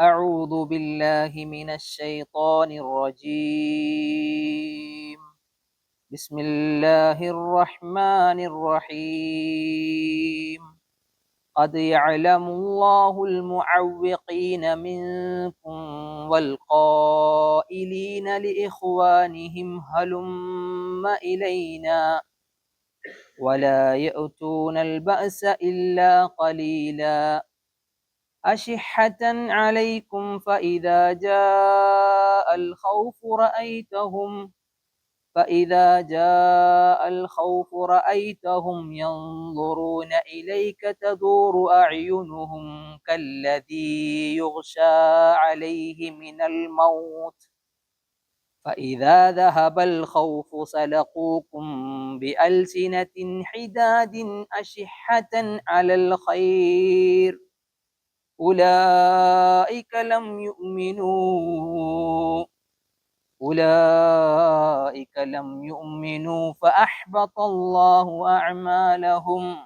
أعوذ بالله من الشيطان الرجيم. بسم الله الرحمن الرحيم. قد يعلم الله المعوقين منكم والقائلين لإخوانهم هلم إلينا. ولا يأتون البأس إلا قليلا. أشحة عليكم فإذا جاء الخوف رأيتهم فإذا جاء الخوف رأيتهم ينظرون إليك تدور أعينهم كالذي يغشى عليه من الموت. فإذا ذهب الخوف سلقوكم بألسنة حداد أشحة على الخير. أولئك لم يؤمنوا. أولئك لم يؤمنوا فأحبط الله أعمالهم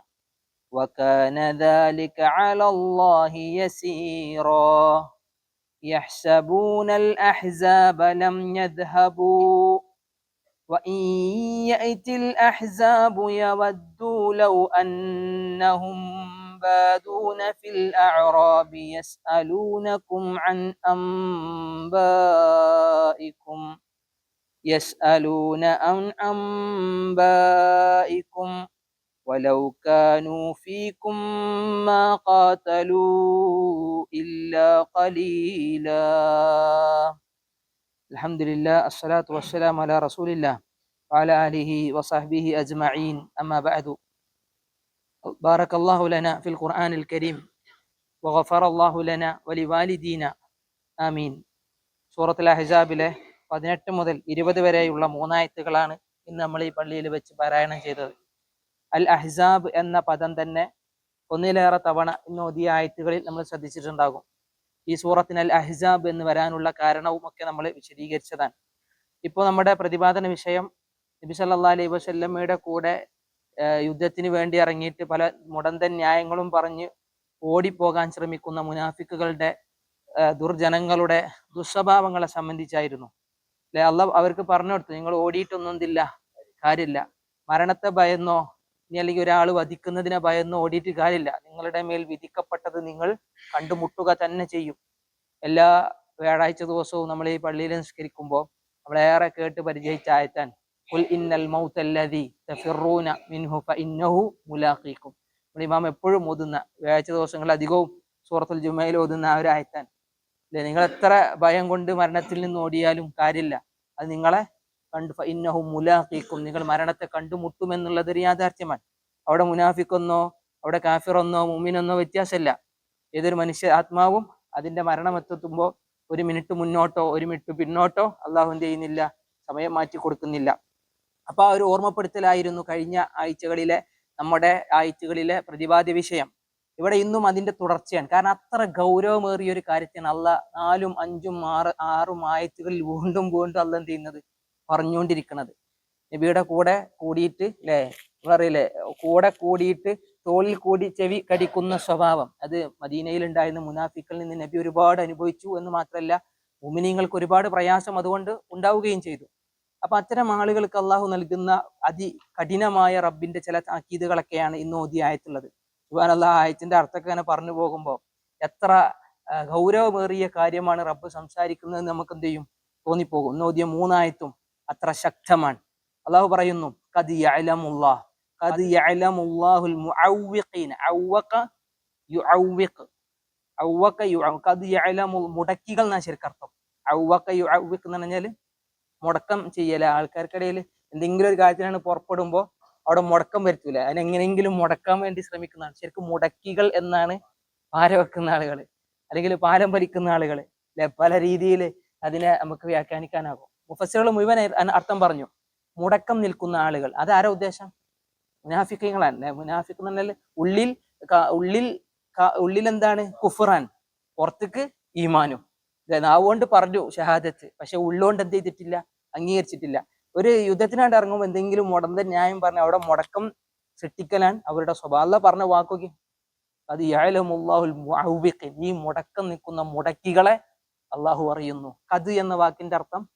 وكان ذلك على الله يسيرا. يحسبون الأحزاب لم يذهبوا. وإن يأتي الأحزاب يودوا لو أنهم بادون في الأعراب يسألونكم عن أنبائكم. يسألون عن أنبائكم. ولو كانوا فيكم ما قاتلوا إلا قليلا الحمد لله الصلاة والسلام على رسول الله وعلى آله وصحبه أجمعين أما بعد بارك الله لنا في القرآن الكريم وغفر الله لنا ولوالدينا آمين സൂറത്തുൽ അഹ്സാബിലെ പതിനെട്ട് മുതൽ ഇരുപത് വരെയുള്ള മൂന്നായത്തുകളാണ് ഇന്ന് നമ്മൾ ഈ പള്ളിയിൽ വെച്ച് പാരായണം ചെയ്തത് അൽ അഹ്സാബ് എന്ന പദം തന്നെ ഒന്നിലേറെ തവണ ഇന്ന് ഓതിയ ആയത്തുകളിൽ നമ്മൾ ശ്രദ്ധിച്ചിട്ടുണ്ടാകും ഈ സൂറത്തിന് അൽ അഹ്സാബ് എന്ന് വരാനുള്ള കാരണവും ഒക്കെ നമ്മൾ വിശദീകരിച്ചതാണ്. ഇപ്പോൾ നമ്മുടെ പ്രതിപാദന വിഷയം നബി സല്ലാ അലൈഹി വസല്ലമ്മയുടെ കൂടെ യുദ്ധത്തിന് വേണ്ടി ഇറങ്ങിയിട്ട് പല മുടന്തൻ ന്യായങ്ങളും പറഞ്ഞ് ഓടിപ്പോകാൻ ശ്രമിക്കുന്ന മുനാഫിക്കുകളുടെ ദുർജനങ്ങളുടെ ദുസ്വഭാവങ്ങളെ സംബന്ധിച്ചായിരുന്നു. അല്ലെ? അല്ല അവർക്ക് പറഞ്ഞു കൊടുത്തു നിങ്ങൾ ഓടിയിട്ടൊന്നും കാര്യമില്ല. മരണത്തെ ഭയന്നോ ഇനി അല്ലെങ്കിൽ ഒരാൾ വധിക്കുന്നതിനെ ഭയന്ന് ഓടിയിട്ട് കാര്യമില്ല. നിങ്ങളുടെ മേൽ വിധിക്കപ്പെട്ടത് നിങ്ങൾ കണ്ടുമുട്ടുക തന്നെ ചെയ്യും. എല്ലാ വ്യാഴാഴ്ച ദിവസവും നമ്മൾ ഈ പള്ളിയിൽ നിസ്കരിക്കുമ്പോൾ നമ്മളേറെ കേട്ട് പരിചയിച്ച ആയത്താൻ ഖുൽ ഇന്നൽ മൗത്തല്ലദി തഫിറൂന മിൻഹു ഫഇന്നഹു മുലാഖീക്കും നമ്മൾ ഇമാം എപ്പോഴും ഓതുന്ന വ്യാഴാഴ്ച ദിവസങ്ങളിൽ അധികവും സൂറത്തുൽ ജുമയിൽ ഓതുന്ന ആ ഒരു ആയത്താൻ. അല്ലെ? നിങ്ങൾ എത്ര ഭയം കൊണ്ട് മരണത്തിൽ നിന്ന് ഓടിയാലും കാര്യമില്ല. അത് നിങ്ങളെ കണ്ടു. ഫഇന്നഹു മുലാഖിക്കും. നിങ്ങൾ മരണത്തെ കണ്ടുമുട്ടും എന്നുള്ളത് ഒരു യാഥാർത്ഥ്യമാണ്. അവിടെ മുനാഫിക്കൊന്നോ അവിടെ കാഫിറൊന്നോ മുമിനൊന്നോ വ്യത്യാസമില്ല. ഏതൊരു മനുഷ്യ ആത്മാവും അതിന്റെ മരണം എത്തുമ്പോൾ ഒരു മിനിറ്റ് മുന്നോട്ടോ ഒരു മിനിറ്റ് പിന്നോട്ടോ അള്ളാഹു എന്ത് ചെയ്യുന്നില്ല സമയം മാറ്റി കൊടുക്കുന്നില്ല. അപ്പൊ ആ ഒരു ഓർമ്മപ്പെടുത്തലായിരുന്നു കഴിഞ്ഞ ആഴ്ചകളിലെ നമ്മുടെ ആഴ്ചകളിലെ പ്രതിപാദ്യ വിഷയം. ഇവിടെ ഇന്നും അതിന്റെ തുടർച്ചയാണ്. കാരണം അത്ര ഗൗരവമേറിയ ഒരു കാര്യത്തിന് അല്ല നാലും അഞ്ചും ആറ് ആറും ആയത്തുകളിൽ വീണ്ടും വീണ്ടും അല്ല എന്ത് ചെയ്യുന്നത്? പറഞ്ഞുകൊണ്ടിരിക്കുന്നത് നബിയുടെ കൂടെ കൂടിയിട്ട് അല്ലേ പറയില്ലേ കൂടെ കൂടിയിട്ട് തോളിൽ കൂടി ചെവി കടിക്കുന്ന സ്വഭാവം. അത് മദീനയിൽ ഉണ്ടായിരുന്ന മുനാഫിക്കളിൽ നിന്ന് നബി ഒരുപാട് അനുഭവിച്ചു എന്ന് മാത്രമല്ല ഉമിനിങ്ങൾക്ക് ഒരുപാട് പ്രയാസം അതുകൊണ്ട് ഉണ്ടാവുകയും ചെയ്തു. അപ്പൊ അത്തരം ആളുകൾക്ക് അള്ളാഹു നൽകുന്ന അതി കഠിനമായ റബ്ബിന്റെ ചില താക്കീതുകളൊക്കെയാണ് ഇന്ന് ഓതി ആയത്തുള്ളത്. സുബാൻ അള്ളാഹ് ആയത്തിന്റെ അർത്ഥമൊക്കെ അങ്ങനെ പറഞ്ഞു പോകുമ്പോൾ എത്ര ഗൗരവമേറിയ കാര്യമാണ് റബ്ബ് സംസാരിക്കുന്നത് നമുക്ക് എന്ത് ചെയ്യും? തോന്നിപ്പോകും. ഇന്ന് ഓതിയ മൂന്നായത്തും അത്ര ശക്തമാണ്. അള്ളാഹു പറയുന്നു യഅലമുല്ലാഹ് യഅലമുല്ലാഹുൽ മുടക്കികൾ എന്നാ ശരിക്കർത്ഥം. അവ്വഖ യുഅവ്വിഖ് എന്ന് പറഞ്ഞാൽ മുടക്കം ചെയ്യല ആൾക്കാർക്കിടയിൽ എന്തെങ്കിലും ഒരു കാര്യത്തിനാണ് പുറപ്പെടുമ്പോൾ അവിടെ മുടക്കം വരുത്തൂല. അതിനെങ്ങനെയെങ്കിലും മുടക്കാൻ വേണ്ടി ശ്രമിക്കുന്നതാണ്. ശരിക്കും മുടക്കികൾ എന്നാണ് പാര വെക്കുന്ന ആളുകൾ അല്ലെങ്കിൽ പാലം ഭരിക്കുന്ന ആളുകൾ അല്ലെ പല രീതിയിൽ അതിനെ നമുക്ക് വ്യാഖ്യാനിക്കാനാകും. മുഫസ്സുകൾ മുഴുവൻ അർത്ഥം പറഞ്ഞു. മുടക്കം നിൽക്കുന്ന ആളുകൾ. അതാരാ ഉദ്ദേശം? മുനാഫിക്കങ്ങളാണ്. അല്ലെ മുനാഫിക്ക് എന്ന് പറഞ്ഞാൽ ഉള്ളിൽ ഉള്ളിൽ ഉള്ളിൽ എന്താണ്? കുഫറാൻ. പുറത്തേക്ക് ഈമാനും. നാവുകൊണ്ട് പറഞ്ഞു ഷഹാദത്ത്. പക്ഷെ ഉള്ളുകൊണ്ട് എന്ത് ചെയ്തിട്ടില്ല? അംഗീകരിച്ചിട്ടില്ല. ഒരു യുദ്ധത്തിനായിട്ട് ഇറങ്ങുമ്പോൾ എന്തെങ്കിലും മുടന്ത ന്യായം പറഞ്ഞ് അവിടെ മുടക്കം സൃഷ്ടിക്കലാൻ അവരുടെ സ്വഭാവ. പറഞ്ഞ വാക്കൊക്കെ? അത്. ഈ മുടക്കം നിൽക്കുന്ന മുടക്കികളെ അള്ളാഹു അറിയുന്നു. കത് എന്ന വാക്കിന്റെ അർത്ഥം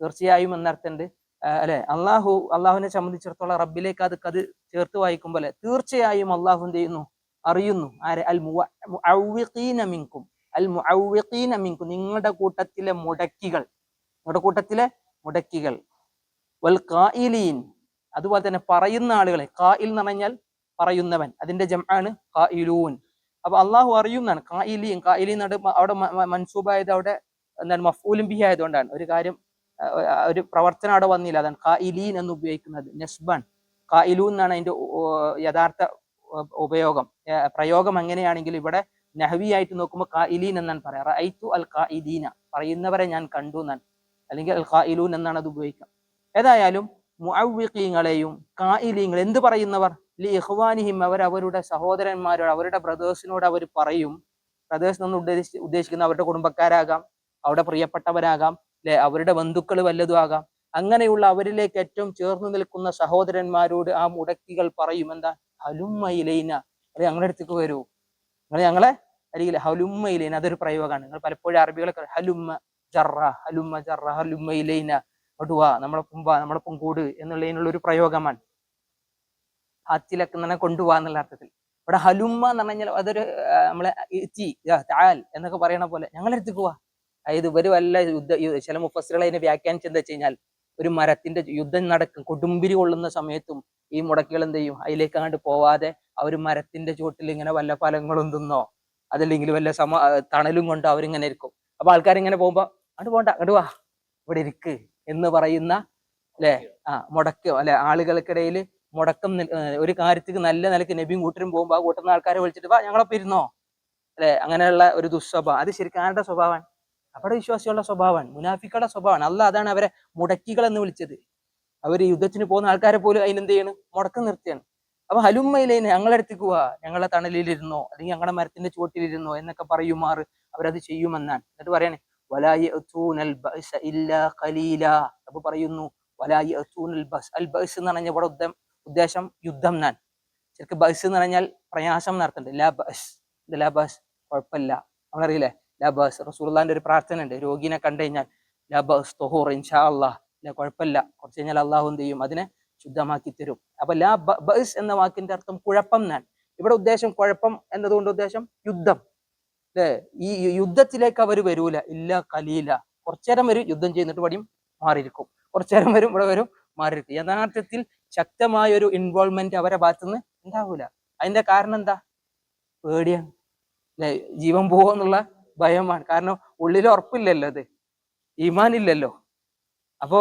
തീർച്ചയായും എന്നർത്ഥമുണ്ട്. അല്ലെ? അള്ളാഹു അള്ളാഹുവിനെ സംബന്ധിച്ചിടത്തോളം റബ്ബിലേക്ക് അത് കത് ചേർത്ത് വായിക്കുമ്പോൾ അല്ലെ തീർച്ചയായും അള്ളാഹു എന്ത് ചെയ്യുന്നു? അറിയുന്നു. ആരെ? അൽ മുഅവ്വിഖീന മിൻകും. അൽ മുഅവ്വിഖീന മിൻകും. നിങ്ങളുടെ കൂട്ടത്തിലെ മുടക്കികൾ. നിങ്ങളുടെ കൂട്ടത്തിലെ മുടക്കികൾ. വൽ ഖായിലീൻ അതുപോലെ തന്നെ പറയുന്ന ആളുകളെ. ഖായിൽ എന്ന് പറഞ്ഞാൽ പറയുന്നവൻ. അതിന്റെ ജംആണ് ഖായിലൂൻ അപ്പൊ അള്ളാഹു അറിയുന്നതാണ്. കായിലീൻ ഖായിലീൻ നട അവിടെ മൻസൂബായത് അവിടെ എന്താണ്? മഫൂലും ബിഹി ആയതുകൊണ്ടാണ്. ഒരു കാര്യം ഒരു പ്രവർത്തനം അവിടെ വന്നില്ല. അതാണ് ഖായിലീൻ എന്ന് ഉപയോഗിക്കുന്നത് നെസ്ബൺ കായിലു എന്നാണ് അതിന്റെ യഥാർത്ഥ ഉപയോഗം. പ്രയോഗം അങ്ങനെയാണെങ്കിൽ ഇവിടെ നഹവി ആയിട്ട് നോക്കുമ്പോൾ ഖായിലീൻ എന്നാണ് പറയാം. റൈത്തു അൽ കായിലീന പറയുന്നവരെ ഞാൻ കണ്ടു എന്നാണ്. അല്ലെങ്കിൽ അൽ ഖായിലൂൻ എന്നാണ് അത് ഉപയോഗിക്കുക ഏതായാലും മുഅവ്വിഖീങ്ങളെയും കായിലീങ്ങൾ എന്ത് പറയുന്നവർ? ലി ഇഹ്വാനിഹിം അവർ അവരുടെ സഹോദരന്മാരോട് അവരുടെ ബ്രദേഴ്സിനോട് അവർ പറയും. ബ്രദേഴ്സ് എന്ന് ഉദ്ദേശിച്ച് ഉദ്ദേശിക്കുന്ന അവരുടെ കുടുംബക്കാരാകാം അവിടെ പ്രിയപ്പെട്ടവരാകാം. അല്ലെ അവരുടെ ബന്ധുക്കൾ വല്ലതും ആകാം. അങ്ങനെയുള്ള അവരിലേക്ക് ഏറ്റവും ചേർന്ന് നിൽക്കുന്ന സഹോദരന്മാരോട് ആ മുടക്കികൾ പറയും. എന്താ? ഹലുമ്മയിലൈന അല്ലെ ഞങ്ങളുടെ അടുത്തേക്ക് വരൂ. നിങ്ങൾ ഞങ്ങളെ അരികിൽ ഹലുമ്മയിലൈന അതൊരു പ്രയോഗമാണ്. നിങ്ങൾ പലപ്പോഴും അറബികളൊക്കെ ഹലുമ്മ ജറ ഹലുമ്മ ജറ ഹലുമ്മയിലൈന ഇലൈന. ഒടുവ നമ്മളെ വാ നമ്മളെ പൊങ്കൂട് എന്നുള്ളതിനുള്ള ഒരു പ്രയോഗമാണ്. ഹാത്തിലൊക്കെ തന്നെ കൊണ്ടുപോവാ എന്നുള്ള അർത്ഥത്തിൽ. ഇവിടെ ഹലുമ്മ എന്ന് പറഞ്ഞാൽ അതൊരു നമ്മളെ ഇച്ചി എന്നൊക്കെ പറയണ പോലെ. ഞങ്ങളെടുത്തേക്ക് പോവാ. അതായത് ഇവർ വല്ല യുദ്ധ ചില മുഫസ്സികൾ അതിനെ വ്യാഖ്യാനിച്ച് എന്താ വെച്ച് കഴിഞ്ഞാൽ ഒരു മരത്തിന്റെ യുദ്ധം നടക്കും. കൊടുമ്പിരി കൊള്ളുന്ന സമയത്തും ഈ മുടക്കികൾ എന്ത് ചെയ്യും? അതിലേക്ക് അങ്ങോട്ട് പോവാതെ അവർ മരത്തിന്റെ ചുവട്ടിൽ ഇങ്ങനെ വല്ല ഫലങ്ങളും തിന്നോ? അതല്ലെങ്കിൽ വല്ല സമ തണലും കൊണ്ട് അവരിങ്ങനെ ഇരിക്കും. അപ്പൊ ആൾക്കാരിങ്ങനെ പോകുമ്പോ അങ്ങോട്ട് പോണ്ട അങ്ങോട്ട് വാ ഇവിടെ ഇരിക്ക് എന്ന് പറയുന്ന അല്ലെ? ആ മുടക്ക് അല്ലെ? ആളുകൾക്കിടയിൽ മുടക്കം ഒരു കാര്യത്തിക്ക് നല്ല നിലയ്ക്ക് നബിയും കൂട്ടരും പോകുമ്പോ ആ കൂട്ടുന്ന ആൾക്കാരെ വിളിച്ചിട്ട് വാ ഞങ്ങളൊപ്പം ഇരുന്നോ? അല്ലെ? അങ്ങനെയുള്ള ഒരു ദുസ്വഭാവം. അത് ശരിക്കും ആരുടെ സ്വഭാവമാണ്? അവിടെ വിശ്വാസികളുടെ സ്വഭാവമാണ് മുനാഫിക്കളുടെ സ്വഭാവമാണ്. അല്ല അതാണ് അവരെ മുടക്കികൾ എന്ന് വിളിച്ചത് അവർ യുദ്ധത്തിന് പോകുന്ന ആൾക്കാരെ പോലും അതിനെന്ത് ചെയ്യണം? മുടക്കം നിർത്തിയാണ് അപ്പൊ ഹലുമ്മയിലേ ഞങ്ങളുടെ അടുത്തേക്ക് പോവാ. ഞങ്ങളെ തണലിലിരുന്നോ അല്ലെങ്കിൽ ഞങ്ങളുടെ മരത്തിന്റെ ചുവട്ടിലിരുന്നോ എന്നൊക്കെ പറയുമാറ് അവരത് ചെയ്യുമെന്നാണ്. എന്നിട്ട് പറയണേ അപ്പൊ പറയുന്നു എന്ന് പറഞ്ഞാൽ ഇവിടെ ഉദ്ദം ഉദ്ദേശം യുദ്ധം എന്നാൻ ശരിക്കും ബസ് എന്ന് പറഞ്ഞാൽ പ്രയാസം നടത്തുന്നുണ്ട് ലാ ബസ് ലാ ബസ് കുഴപ്പമില്ല. നമ്മളറിയില്ലേ? ലാ ബസ് റസൂർലാന്റെ ഒരു പ്രാർത്ഥന ഉണ്ട് രോഗിനെ കണ്ടു കഴിഞ്ഞാൽ ലബാസ് ബസ് തൊഹൂർ ഇൻഷാ അള്ളാഹ് ഇല്ല കുഴപ്പമില്ല. കുറച്ച് കഴിഞ്ഞാൽ അള്ളാഹു എന്ത് ചെയ്യും? അതിനെ ശുദ്ധമാക്കി തരും. അപ്പൊ ലാ ബസ് എന്ന വാക്കിന്റെ അർത്ഥം കുഴപ്പം എന്നാണ്. ഇവിടെ ഉദ്ദേശം കുഴപ്പം എന്നതുകൊണ്ട് ഉദ്ദേശം യുദ്ധം. അല്ലേ ഈ യുദ്ധത്തിലേക്ക് അവർ വരൂല. ഇല്ല കലീല. കുറച്ചേരം വരും യുദ്ധം ചെയ്യുന്നിട്ട് പടിയും മാറിയിരിക്കും. കുറച്ചേരം വരും ഇവിടെ വരും മാറിയിരിക്കും. യഥാർത്ഥത്തിൽ ശക്തമായ ഒരു ഇൻവോൾവ്മെന്റ് അവരെ ഭാഗത്തുനിന്ന് ഉണ്ടാവൂല. അതിന്റെ കാരണം എന്താ? പേടിയാണ്. അല്ലെ ജീവൻ പോവെന്നുള്ള ഭയമാണ്. കാരണം ഉള്ളിൽ ഉറപ്പില്ലല്ലോ അത്. ഈമാൻ ഇല്ലല്ലോ അപ്പോ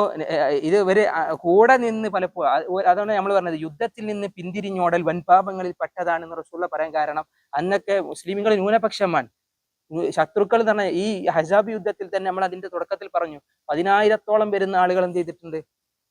ഇത് ഇവർ കൂടെ നിന്ന് പലപ്പോഴും അത് അതാണ് നമ്മൾ പറഞ്ഞത്. യുദ്ധത്തിൽ നിന്ന് പിന്തിരിഞ്ഞോടൽ വൻപാപങ്ങളിൽ പെട്ടതാണെന്ന് റസൂള്ള പറയാൻ കാരണം അന്നൊക്കെ മുസ്ലിമുകൾ ന്യൂനപക്ഷമാണ്. ശത്രുക്കൾ തന്നെ ഈ ഹജാബ് യുദ്ധത്തിൽ തന്നെ നമ്മൾ അതിന്റെ തുടക്കത്തിൽ പറഞ്ഞു. പതിനായിരത്തോളം വരുന്ന ആളുകൾ എന്ത് ചെയ്തിട്ടുണ്ട്?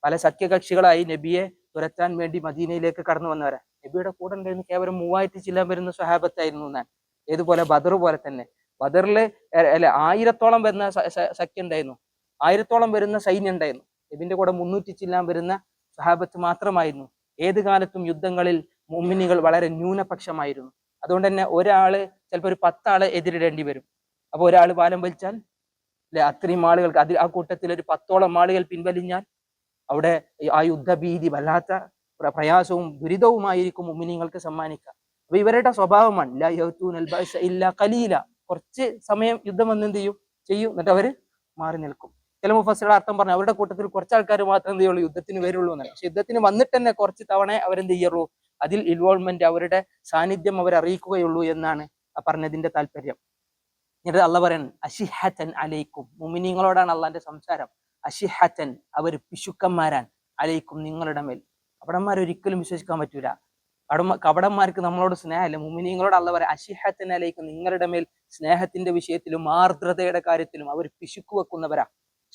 പല സഖ്യകക്ഷികളായി നബിയെ തുരത്താൻ വേണ്ടി മദീനയിലേക്ക് കടന്നു വന്നവരാ. നബിയുടെ കൂടെ ഉണ്ടായിരുന്നു കേവലം മൂവായിരത്തി ചില്ലാൻ വരുന്ന സ്വഹാബത്തായിരുന്നു ഞാൻ. ഏതുപോലെ ബദർ പോലെ തന്നെ. ബദറിൽ അല്ലെ ആയിരത്തോളം വരുന്ന സഖ്യം ഉണ്ടായിരുന്നു ആയിരത്തോളം വരുന്ന സൈന്യം ഉണ്ടായിരുന്നു നബിന്റെ കൂടെ മുന്നൂറ്റി ചില്ലാൻ വരുന്ന സഹാബത്ത് മാത്രമായിരുന്നു. ഏത് കാലത്തും യുദ്ധങ്ങളിൽ മുമ്മിനികൾ വളരെ ന്യൂനപക്ഷമായിരുന്നു. അതുകൊണ്ട് തന്നെ ഒരാൾ ചിലപ്പോൾ ഒരു പത്താളെ എതിരിടേണ്ടി വരും. അപ്പോൾ ഒരാൾ പാലം വലിച്ചാൽ അല്ലെ അത്രയും ആളുകൾക്ക് അതിൽ ആ കൂട്ടത്തിൽ ഒരു പത്തോളം ആളുകൾ പിൻവലിഞ്ഞാൽ അവിടെ ആ യുദ്ധഭീതി വല്ലാത്ത പ്ര- പ്രയാസവും ദുരിതവുമായിരിക്കും മുമ്മിനിങ്ങൾക്ക് സമ്മാനിക്കുക. അപ്പൊ ഇവരുടെ സ്വഭാവമാണ് ഇല്ല കലീല കുറച്ച് സമയം യുദ്ധം വന്ന് എന്ത് ചെയ്യും? ചെയ്യും. എന്നിട്ട് അവർ മാറി നിൽക്കും. ചില മുഫസ്സിയുടെ അർത്ഥം പറഞ്ഞു അവരുടെ കൂട്ടത്തിൽ കുറച്ച് ആൾക്കാർ മാത്രം എന്ത് ചെയ്യുള്ളൂ യുദ്ധത്തിന് വരുള്ളൂ എന്നാണ്. പക്ഷെ യുദ്ധത്തിന് വന്നിട്ട് തന്നെ കുറച്ച് തവണ അവരെന്ത് ചെയ്യുള്ളൂ? അതിൽ ഇൻവോൾവ്മെന്റ് അവരുടെ സാന്നിധ്യം അവർ അറിയിക്കുകയുള്ളൂ എന്നാണ് പറഞ്ഞതിന്റെ താല്പര്യം. എന്നിട്ട് അള്ള പറയണം അഷിഹത്തൻ അലൈക്കും. മുമിനിങ്ങളോടാണ് അള്ളാന്റെ സംസാരം. അഷിഹത്തൻ അവർ പിശുക്കന്മാരാൻ അലൈക്കും നിങ്ങളുടെ മേൽ. കപടന്മാർ ഒരിക്കലും വിശ്വസിക്കാൻ പറ്റൂല. കടമ കപടന്മാർക്ക് നമ്മളോട് സ്നേഹമില്ല മുമിനിയങ്ങളോട് അല്ല പറയാം അശിഹത്തിനലേക്ക് നിങ്ങളുടെ മേൽ സ്നേഹത്തിന്റെ വിഷയത്തിലും ആർദ്രതയുടെ കാര്യത്തിലും അവർ പിശുക്ക് വെക്കുന്നവരാ.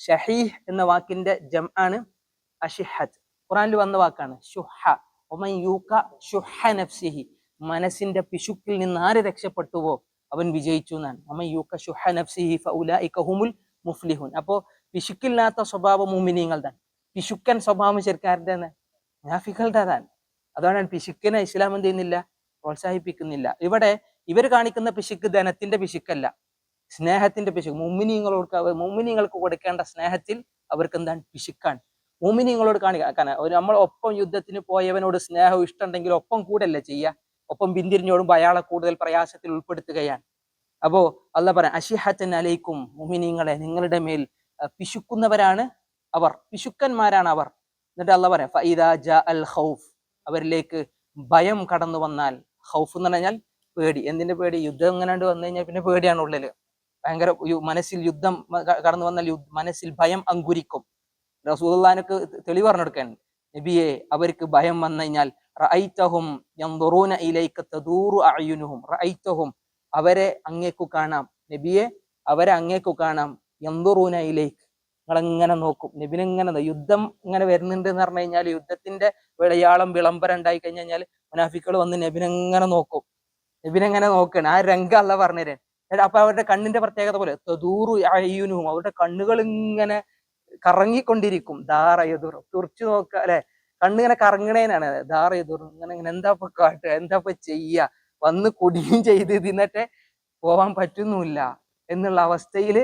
ഷഹീഹ് എന്ന വാക്കിന്റെ ജം ആണ് അഷിഹത്ത് ഖുറാനിൽ വന്ന വാക്കാണ് നഫ്സിഹി. മനസ്സിന്റെ പിശുക്കിൽ നിന്ന് ആര് രക്ഷപ്പെട്ടുവോ അവൻ വിജയിച്ചു എന്നാണ്. ഷുഹ നഫ്സിഹി ഫഉലൈക ഹുമുൽ മുഫ്ലിഹുൻ. അപ്പോ പിശുക്കില്ലാത്ത സ്വഭാവം മുമിനീങ്ങൾ തന്നെ പിശുക്കൻ സ്വഭാവം ശരിക്കാരുടെ മുനാഫികളുടെ അതാണ് പിശുക്കിനെ ഇസ്ലാം എന്ത് ചെയ്യുന്നില്ല? പ്രോത്സാഹിപ്പിക്കുന്നില്ല. ഇവിടെ ഇവർ കാണിക്കുന്ന പിശുക്ക് ധനത്തിന്റെ പിശുക്കല്ല. സ്നേഹത്തിന്റെ പിശുക്ക്. മുമ്മിനിങ്ങളോട് മുമ്മിനിങ്ങൾക്ക് കൊടുക്കേണ്ട സ്നേഹത്തിൽ അവർക്ക് എന്താണ്? പിശുക്കാണ്. മുമ്മിനിങ്ങളോട് കാണിക്കാൻ നമ്മൾ ഒപ്പം യുദ്ധത്തിന് പോയവനോട് സ്നേഹം ഇഷ്ടമുണ്ടെങ്കിൽ ഒപ്പം കൂടല്ലേ ചെയ്യുക ഒപ്പം പിന്തിരിഞ്ഞോടുമ്പോൾ അയാളെ കൂടുതൽ പ്രയാസത്തിൽ ഉൾപ്പെടുത്തുകയാണ്. അപ്പോ അല്ല പറയാം അഷിഹത്തൻ അലൈക്കും മുമിനിങ്ങളെ നിങ്ങളുടെ മേൽ പിശുക്കുന്നവരാണ് അവർ. പിശുക്കന്മാരാണ് അവർ. എന്നിട്ട് അല്ല പറയാം ഫൈദാ ജ അൽ ഖൗഫ്. അവരിലേക്ക് ഭയം കടന്നു വന്നാൽ ഹൗഫ് എന്ന് പറഞ്ഞാൽ പേടി. എന്തിന്റെ പേടി? യുദ്ധം എങ്ങനെയാണ്ട് വന്നു കഴിഞ്ഞാൽ പിന്നെ പേടിയാണ് ഉള്ളിൽ. ഭയങ്കര മനസ്സിൽ യുദ്ധം കടന്നു വന്നാൽ മനസ്സിൽ ഭയം അങ്കുരിക്കും. റസൂദാനക്ക് തെളിവ് പറഞ്ഞു കൊടുക്കാൻ നബിയെ അവർക്ക് ഭയം വന്നു കഴിഞ്ഞാൽ അഅയുനുഹും. റഅയ്തഹും അവരെ അങ്ങേക്കു കാണാം. നബിയെ അവരെ അങ്ങേക്കു കാണാം. യൻദുറൂന ഇലൈക്ക് നിങ്ങളെങ്ങനെ നോക്കും? നബിനെങ്ങനെ യുദ്ധം ഇങ്ങനെ വരുന്നുണ്ട് എന്ന് പറഞ്ഞു കഴിഞ്ഞാൽ യുദ്ധത്തിന്റെ വിളയാളം വിളംബരം ഉണ്ടായി കഴിഞ്ഞു കഴിഞ്ഞാൽ മുനാഫിക്കൾ വന്ന് നബിനെങ്ങനെ നോക്കും? നബിനെങ്ങനെ നോക്കണം? ആ രംഗം അല്ല പറഞ്ഞുതരാൻ തരാൻ അപ്പൊ അവരുടെ കണ്ണിന്റെ പ്രത്യേകത പോലെ തദൂറു അയ്യൂനും അവരുടെ കണ്ണുകൾ ഇങ്ങനെ കറങ്ങിക്കൊണ്ടിരിക്കും. ദാറയതുർ തുറച്ചു നോക്ക അല്ലെ? കണ്ണിങ്ങനെ കറങ്ങണേനാണ്. ദാറയതുർ ഇങ്ങനെ ഇങ്ങനെ എന്താ ഇപ്പൊ കാട്ടുക എന്താ ഇപ്പൊ ചെയ്യ? വന്ന് കുടിയും ചെയ്ത് ഇതിന്നിട്ട് പോവാൻ പറ്റുന്നുമില്ല എന്നുള്ള അവസ്ഥയിൽ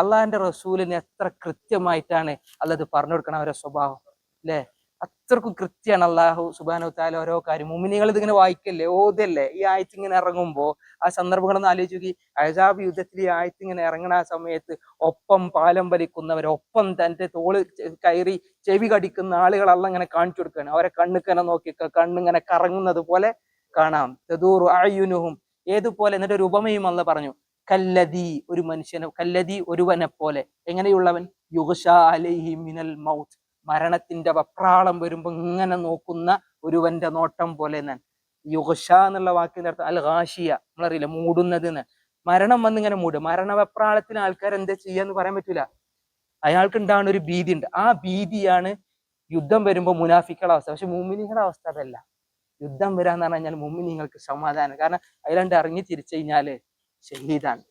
അള്ളാഹിന്റെ റസൂലിന് എത്ര കൃത്യമായിട്ടാണ് അല്ലത് പറഞ്ഞു കൊടുക്കണം അവരുടെ സ്വഭാവം അല്ലെ അത്രക്കും കൃത്യമാണ് അള്ളാഹു സുബാനു ഓരോ കാര്യം. മുമിനികൾ ഇതിങ്ങനെ വായിക്കല്ലേ? ഓതല്ലേ? ഈ ആയത്ത് ഇങ്ങനെ ഇറങ്ങുമ്പോ ആ സന്ദർഭങ്ങളൊന്ന് ആലോചിച്ച് നോക്കി. യുദ്ധത്തിൽ ഈ ആയത്ത് ഇങ്ങനെ ഇറങ്ങണ ആ സമയത്ത് ഒപ്പം പാലം വലിക്കുന്നവർ ഒപ്പം തന്റെ തോൾ കയറി ചെവി കടിക്കുന്ന ആളുകളെല്ലാം ഇങ്ങനെ കാണിച്ചു കൊടുക്കുകയാണ്. അവരെ കണ്ണുക്കനെ നോക്കി കണ്ണിങ്ങനെ കറങ്ങുന്നത് പോലെ കാണാം. തെതൂറു ആയുനുഹും ഏതുപോലെ? എന്നിട്ട് ഒരു ഉപമയും അല്ല പറഞ്ഞു. കല്ലതി ഒരു മനുഷ്യനെ കല്ലതി ഒരുവനെ പോലെ എങ്ങനെയുള്ളവൻ? യുഗഷ അലൈഹി മിനൽ മൗത്ത്. മരണത്തിന്റെ വപ്രാളം വരുമ്പോ ഇങ്ങനെ നോക്കുന്ന ഒരുവന്റെ നോട്ടം പോലെ ഞാൻ. യുഗഷ എന്നുള്ള വാക്കിന്റെ അർത്ഥം അൽ ഹാഷിയ നമ്മളറിയില്ല? മൂടുന്നത് എന്ന് മരണം വന്നിങ്ങനെ മൂടും. മരണ വെപ്രാളത്തിന് ആൾക്കാർ എന്താ ചെയ്യാന്ന് പറയാൻ പറ്റില്ല. അയാൾക്ക് ഉണ്ടാകുന്ന ഒരു ഭീതി ഉണ്ട്. ആ ഭീതിയാണ് യുദ്ധം വരുമ്പോൾ മുനാഫിക്കുള്ള അവസ്ഥ. പക്ഷെ മുമിനികളുടെ അവസ്ഥ അതല്ല. യുദ്ധം വരാന്ന് പറഞ്ഞു കഴിഞ്ഞാൽ മുമ്മിനിങ്ങൾക്ക് സമാധാനം. കാരണം അതിലാണ്ട് ഇറങ്ങി തിരിച്ചു കഴിഞ്ഞാൽ ഷഹീദാണ്.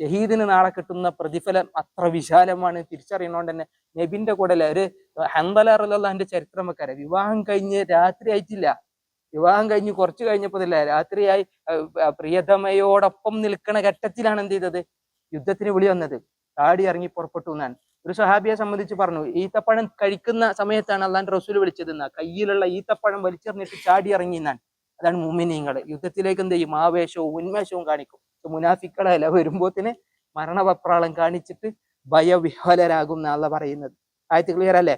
ഷഹീദിന് നാളെ കിട്ടുന്ന പ്രതിഫലം അത്ര വിശാലമാണ്. തിരിച്ചറിയണോണ്ട് തന്നെ നബിന്റെ കൂടെ ഒരു ഹന്തലറിലുള്ള ചരിത്രം വെക്കാരെ വിവാഹം കഴിഞ്ഞ് രാത്രി ആയിട്ടില്ല. വിവാഹം കഴിഞ്ഞ് കുറച്ച് കഴിഞ്ഞപ്പോഴല്ല രാത്രിയായി പ്രിയതമയോടൊപ്പം നിൽക്കണ ഘട്ടത്തിലാണ് എന്ത് ചെയ്തത്? യുദ്ധത്തിന് വിളി വന്നത്. താടി ഇറങ്ങി പുറപ്പെട്ടു എന്നാണ്. ഒരു സഹാബിയെ സംബന്ധിച്ച് പറഞ്ഞു ഈത്തപ്പഴം കഴിക്കുന്ന സമയത്താണ് അള്ളാന്റെ റസൂൽ വിളിച്ചത് എന്നാ. കയ്യിലുള്ള ഈത്തപ്പഴം വലിച്ചെറിഞ്ഞിട്ട് ചാടി ഇറങ്ങി എന്നാണ്. അതാണ് മൂമിനീങ്ങൾ യുദ്ധത്തിലേക്ക് എന്ത് ചെയ്യും? ആവേശവും ഉന്മേഷവും കാണിക്കും. മുനാഫിക്കളല്ല വരുമ്പോത്തിന് മരണപപ്രാളം കാണിച്ചിട്ട് ഭയവിഹ്വലരാകും എന്നല്ല പറയുന്നത്. ആയത്ത് ക്ലിയർ അല്ലേ?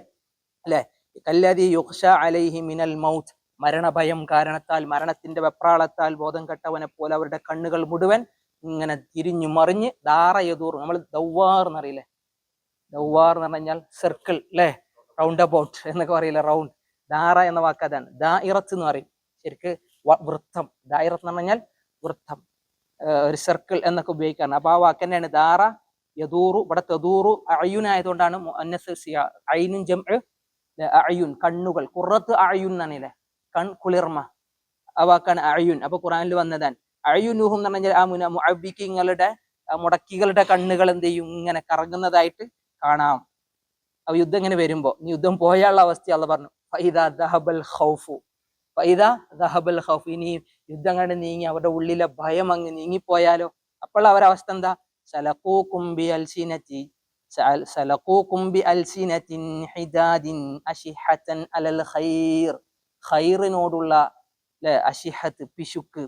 അല്ലെ? കല്ലതി യുക്ഷ അലൈഹി മിനൽ മൗത്ത്. മരണഭയം കാരണത്താൽ മരണത്തിന്റെ വെപ്രാളത്താൽ ബോധം കെട്ടവനെ പോലെ അവരുടെ കണ്ണുകൾ മുഴുവൻ ഇങ്ങനെ തിരിഞ്ഞു മറിഞ്ഞ് ദാറയതൂർ നമ്മൾ ദൗവാർ എന്നറിയില്ലേ? ദൗവാർ എന്ന് പറഞ്ഞാൽ സർക്കിൾ അല്ലേ? റൗണ്ട് അബൌട്ട് എന്നൊക്കെ പറയില്ല? റൗണ്ട് ദാറ എന്ന വാക്ക് അതാണ്. ഇറത്ത് എന്ന് പറയും. ശരിക്ക് വൃത്തം. ദാ ഇറത്ത് എന്ന് പറഞ്ഞാൽ വൃത്തം. ഒരു സർക്കിൾ എന്നൊക്കെ ഉപയോഗിക്കാറുണ്ട്. അപ്പൊ ആ വാക്ക് തന്നെയാണ് ദാറ യദൂറു ഇവിടെ തെദൂറു അയ്യുൻ ആയതുകൊണ്ടാണ് ഐനും ജം അയ്യുൻ കണ്ണുകൾ കുറത്ത് അയ്യുൻ എന്നാണല്ലേ കൺ കുളിർമ ആ വാക്കാണ് അയ്യുൻ അപ്പൊ ഖുറാനിൽ വന്നതാണ് അയ്യുനുഹും എന്ന് പറഞ്ഞാൽ ആ മുന അബിക്കിങ്ങളുടെ മുടക്കികളുടെ കണ്ണുകൾ എന്ത് ചെയ്യും? ഇങ്ങനെ കറങ്ങുന്നതായിട്ട് കാണാം. അപ്പൊ യുദ്ധം ഇങ്ങനെ വരുമ്പോ നീ യുദ്ധം പോയാലുള്ള അവസ്ഥ അല്ല പറഞ്ഞു ഫൈദ ദഹബൽ ഖൗഫു ഫൈദ ദഹബൽ ഖൗഫ്. ഇനി യുദ്ധം കണ്ട് നീങ്ങി അവരുടെ ഉള്ളിലെ ഭയം അങ്ങ് നീങ്ങിപ്പോയാലോ? അപ്പോൾ അവരുടെ അവസ്ഥ എന്താ? സലക്കൂ കുംബി അൽസീനത്തി സഅൽ- കുംബി അൽസിനത്തിൻ ഹിദാദിൻ അശിഹത്തൻ അലൽ ഖൈർ. ഖൈറിനോടുള്ള ല്ലേ അശിഹത്ത് പിശുക്ക്